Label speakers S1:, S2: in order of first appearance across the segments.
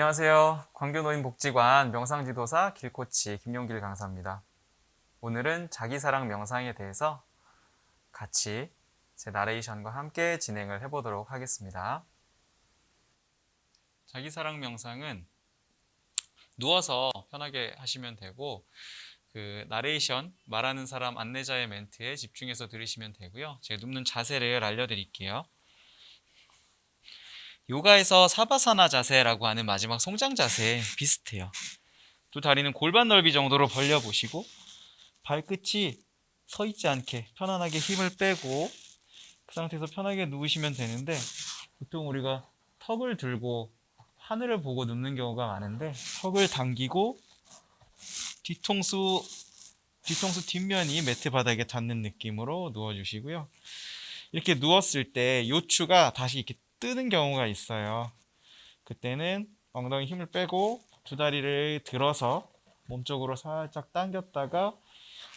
S1: 안녕하세요. 광교노인복지관 명상지도사 길코치 김용길 강사입니다. 오늘은 자기사랑 명상에 대해서 같이 제 나레이션과 함께 진행을 해보도록 하겠습니다. 자기사랑 명상은 누워서 편하게 하시면 되고 그 나레이션 말하는 사람 안내자의 멘트에 집중해서 들으시면 되고요. 제가 눕는 자세를 알려드릴게요. 요가에서 사바사나 자세라고 하는 마지막 송장 자세 비슷해요. 두 다리는 골반 넓이 정도로 벌려 보시고 발끝이 서 있지 않게 편안하게 힘을 빼고 그 상태에서 편하게 누우시면 되는데 보통 우리가 턱을 들고 하늘을 보고 눕는 경우가 많은데 턱을 당기고 뒤통수 뒤통수 뒷면이 매트 바닥에 닿는 느낌으로 누워 주시고요. 이렇게 누웠을 때 요추가 다시 이렇게 뜨는 경우가 있어요. 그때는 엉덩이 힘을 빼고 두 다리를 들어서 몸쪽으로 살짝 당겼다가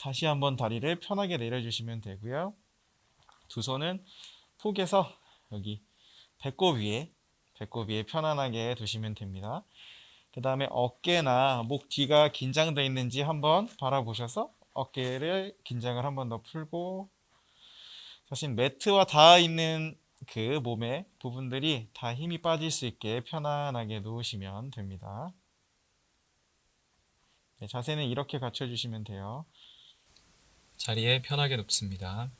S1: 다시 한번 다리를 편하게 내려주시면 되고요. 두 손은 폭에서 여기 배꼽 위에 배꼽 위에 편안하게 두시면 됩니다. 그 다음에 어깨나 목 뒤가 긴장되어 있는지 한번 바라보셔서 어깨를 긴장을 한번 더 풀고 자신 매트와 닿아 있는 그 몸의 부분들이 다 힘이 빠질 수 있게 편안하게 누우시면 됩니다. 네, 자세는 이렇게 갖춰주시면 돼요. 자리에 편하게 눕습니다.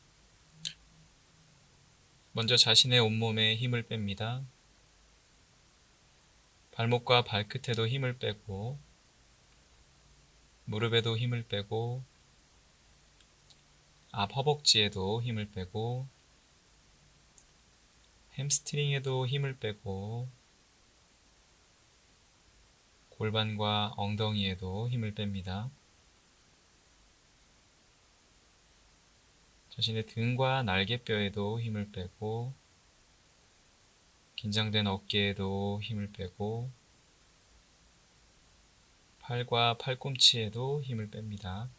S1: 먼저 자신의 온몸에 힘을 뺍니다. 발목과 발끝에도 힘을 빼고, 무릎에도 힘을 빼고, 앞 허벅지에도 힘을 빼고, 햄스트링에도 힘을 빼고 골반과 엉덩이에도 힘을 뺍니다. 자신의 등과 날개뼈에도 힘을 빼고 긴장된 어깨에도 힘을 빼고 팔과 팔꿈치에도 힘을 뺍니다.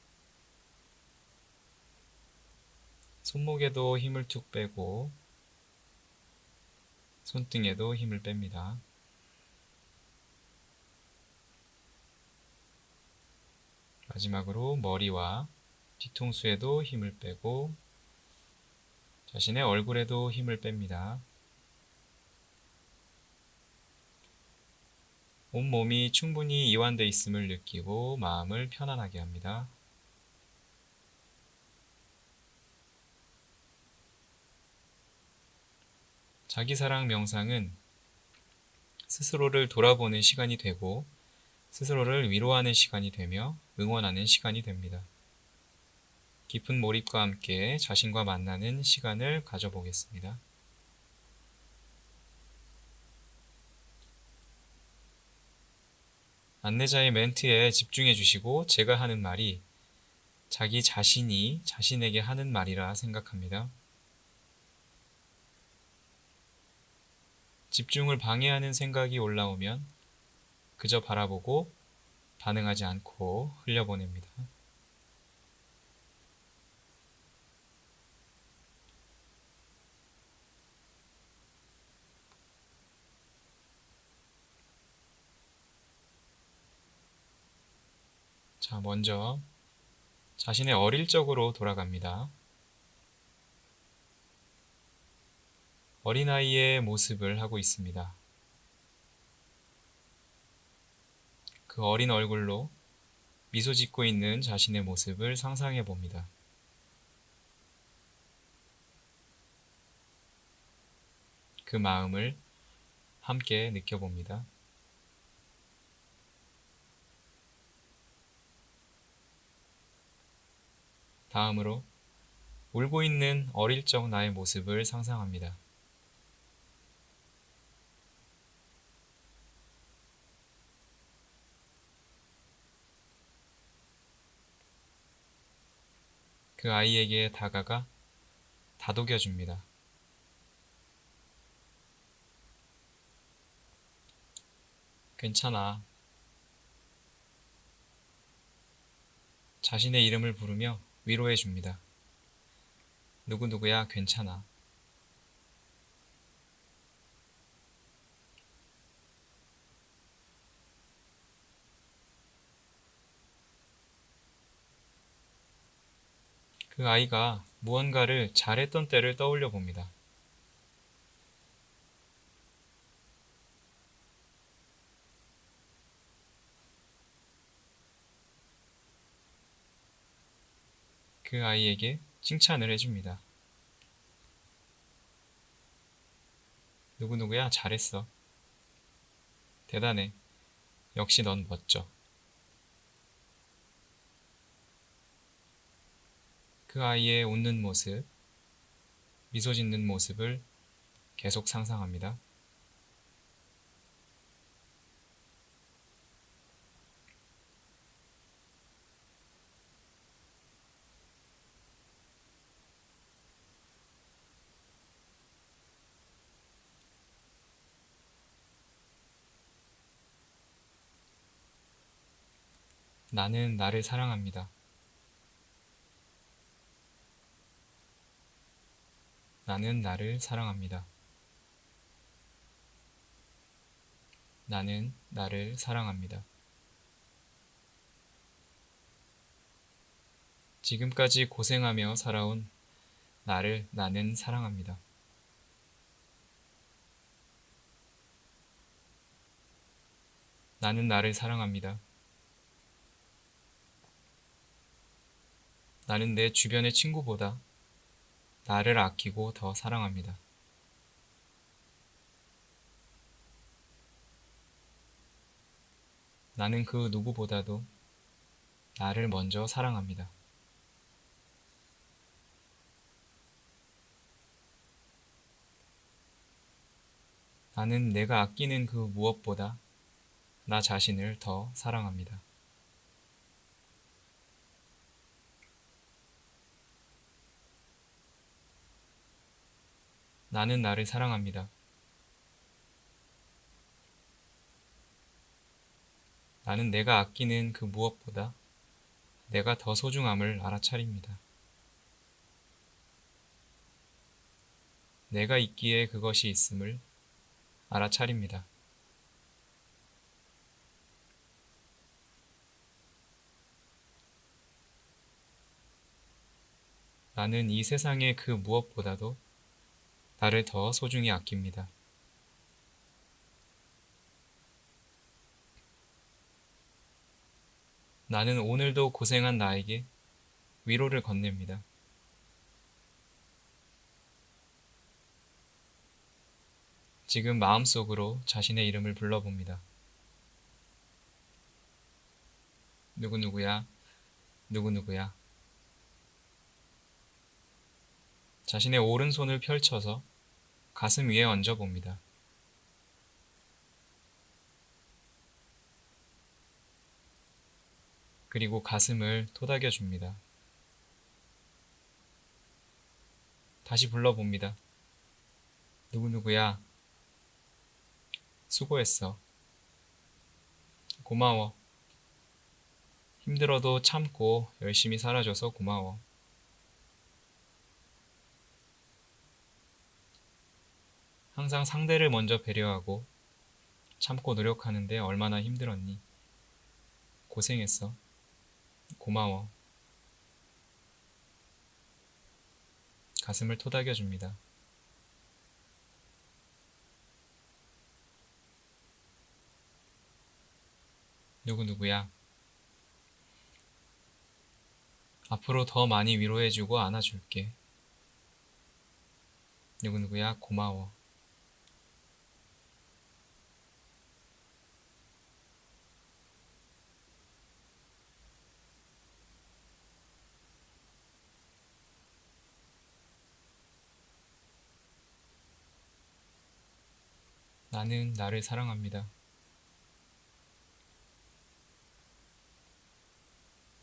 S1: 손목에도 힘을 툭 빼고 손등에도 힘을 뺍니다. 마지막으로 머리와 뒤통수에도 힘을 빼고 자신의 얼굴에도 힘을 뺍니다. 온몸이 충분히 이완되어 있음을 느끼고 마음을 편안하게 합니다. 자기사랑 명상은 스스로를 돌아보는 시간이 되고 스스로를 위로하는 시간이 되며 응원하는 시간이 됩니다. 깊은 몰입과 함께 자신과 만나는 시간을 가져보겠습니다. 안내자의 멘트에 집중해 주시고 제가 하는 말이 자기 자신이 자신에게 하는 말이라 생각합니다. 집중을 방해하는 생각이 올라오면 그저 바라보고 반응하지 않고 흘려보냅니다. 자, 먼저 자신의 어릴 적으로 돌아갑니다. 어린아이의 모습을 하고 있습니다. 그 어린 얼굴로 미소 짓고 있는 자신의 모습을 상상해 봅니다. 그 마음을 함께 느껴봅니다. 다음으로 울고 있는 어릴 적 나의 모습을 상상합니다. 그 아이에게 다가가 다독여 줍니다. 괜찮아. 자신의 이름을 부르며 위로해 줍니다.
S2: 누구누구야, 괜찮아. 그 아이가 무언가를 잘했던 때를 떠올려 봅니다. 그 아이에게 칭찬을 해줍니다. 누구누구야, 잘했어. 대단해. 역시 넌 멋져. 그 아이의 웃는 모습, 미소 짓는 모습을 계속 상상합니다. 나는 나를 사랑합니다. 나는 나를 사랑합니다. 나는 나를 사랑합니다. 지금까지 고생하며 살아온 나를 나는 사랑합니다. 나는 나를 사랑합니다. 나는 내 주변의 친구보다 나를 아끼고 더 사랑합니다. 나는 그 누구보다도 나를 먼저 사랑합니다. 나는 내가 아끼는 그 무엇보다 나 자신을 더 사랑합니다. 나는 나를 사랑합니다. 나는 내가 아끼는 그 무엇보다 내가 더 소중함을 알아차립니다. 내가 있기에 그것이 있음을 알아차립니다. 나는 이 세상의 그 무엇보다도 나를 더 소중히 아낍니다. 나는 오늘도 고생한 나에게 위로를 건넵니다. 지금 마음속으로 자신의 이름을 불러봅니다. 누구누구야, 누구누구야. 자신의 오른손을 펼쳐서 가슴 위에 얹어 봅니다. 그리고 가슴을 토닥여 줍니다. 다시 불러봅니다. 누구누구야. 수고했어. 고마워. 힘들어도 참고 열심히 살아줘서 고마워. 항상 상대를 먼저 배려하고 참고 노력하는데 얼마나 힘들었니? 고생했어. 고마워. 가슴을 토닥여 줍니다. 누구누구야. 앞으로 더 많이 위로해주고 안아줄게. 누구누구야, 고마워. 나는 나를 사랑합니다.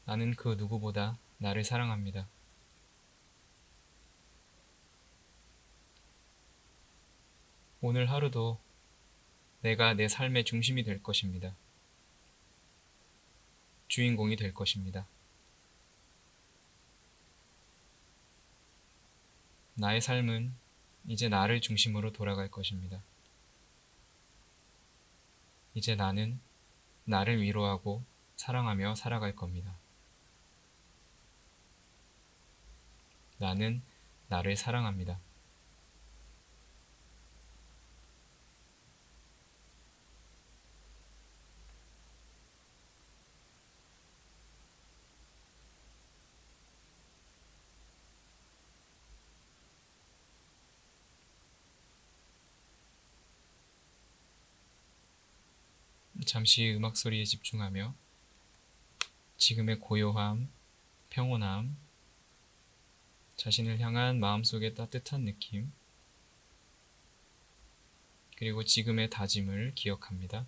S2: 나는 그 누구보다 나를 사랑합니다. 오늘 하루도 내가 내 삶의 중심이 될 것입니다. 주인공이 될 것입니다. 나의 삶은 이제 나를 중심으로 돌아갈 것입니다. 이제 나는 나를 위로하고 사랑하며 살아갈 겁니다. 나는 나를 사랑합니다. 잠시 음악 소리에 집중하며 지금의 고요함, 평온함, 자신을 향한 마음속의 따뜻한 느낌, 그리고 지금의 다짐을 기억합니다.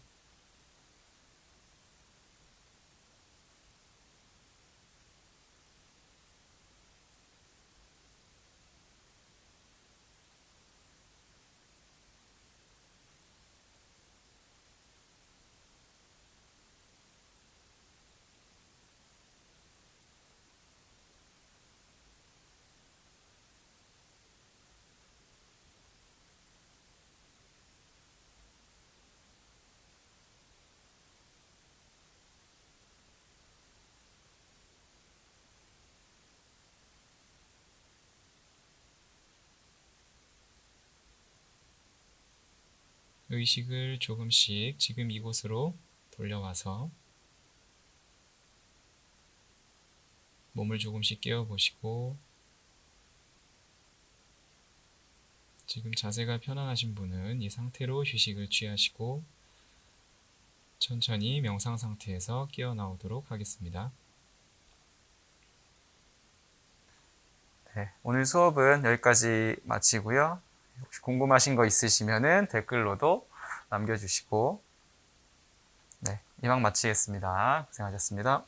S2: 의식을 조금씩 지금 이곳으로 돌려와서 몸을 조금씩 깨워보시고 지금 자세가 편안하신 분은 이 상태로 휴식을 취하시고 천천히 명상 상태에서 깨어나오도록 하겠습니다.
S3: 네, 오늘 수업은 여기까지 마치고요. 혹시 궁금하신 거 있으시면은 댓글로도 남겨주시고, 네, 이만 마치겠습니다. 고생하셨습니다.